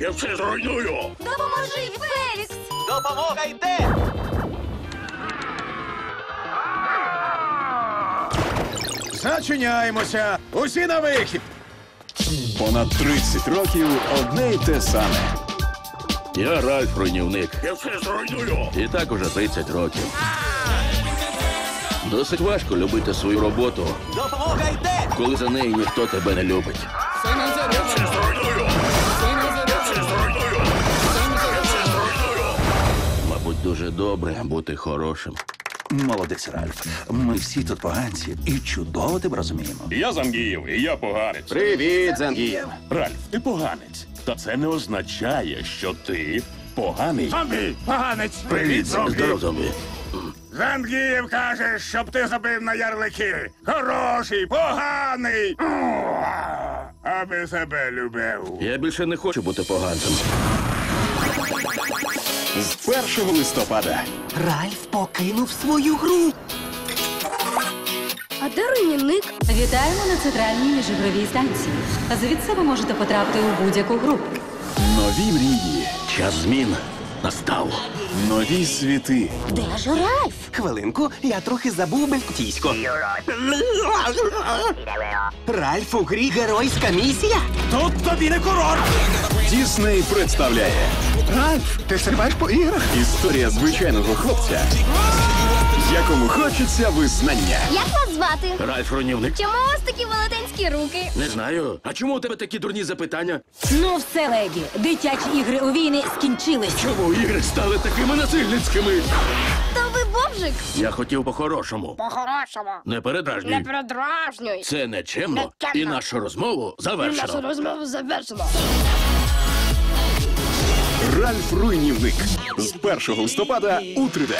Я все зруйную. Допоможи, Фелікс! Допомога йде! Зачиняємося! Усі на вихід! Понад 30 років одне й те саме. Я Ральф руйнівник. Я все зруйную. І так уже 30 років. Досить важко любити свою роботу, Допомога йде! Коли за неї ніхто тебе не любить. Я все зруйную. Мабуть, дуже добре бути хорошим. Молодець, Ральф. Ми всі тут поганці і чудово тебе розуміємо. Я Зангіїв, і я поганець. Привіт, Зангієв! Ральф, ти поганець. Та це не означає, що ти поганий. Зомбі! Поганець! Привіт, Здоров, зомбі. Зангієв каже, щоб ти забив на ярлики. Хороший, поганий. Аби себе любив. Я більше не хочу бути поганцем. З 1 листопада Ральф покинув свою гру. А де руйнівник? Вітаємо на центральній міжігровій станції. Звідси ви можете потрапити у будь-яку гру. нові мрії, Час змін настав. нові світи, Де ж Ральф? Хвилинку, я трохи забув белькутійсько. Ральф у грі геройська місія. Тут тобі не курорт! Дісней представляє Ральф, ти стрибаєш по іграх? історія звичайного хлопця, якому хочеться визнання. Як вас звати? Ральф руйнівник. Чому у вас такі велетенські руки? Не знаю. А чому у тебе такі дурні запитання? Ну все, леді. Дитячі ігри у війни скінчились. Чому ігри стали такими насильницькими? То ви бомжик? Я хотів по-хорошому. По-хорошому. Не передражнюй. передражнюй. Це нечемно. Нечемно. І нашу розмову завершено. розмова завершена. Ральф Руйнівник з 1 листопада у 3D.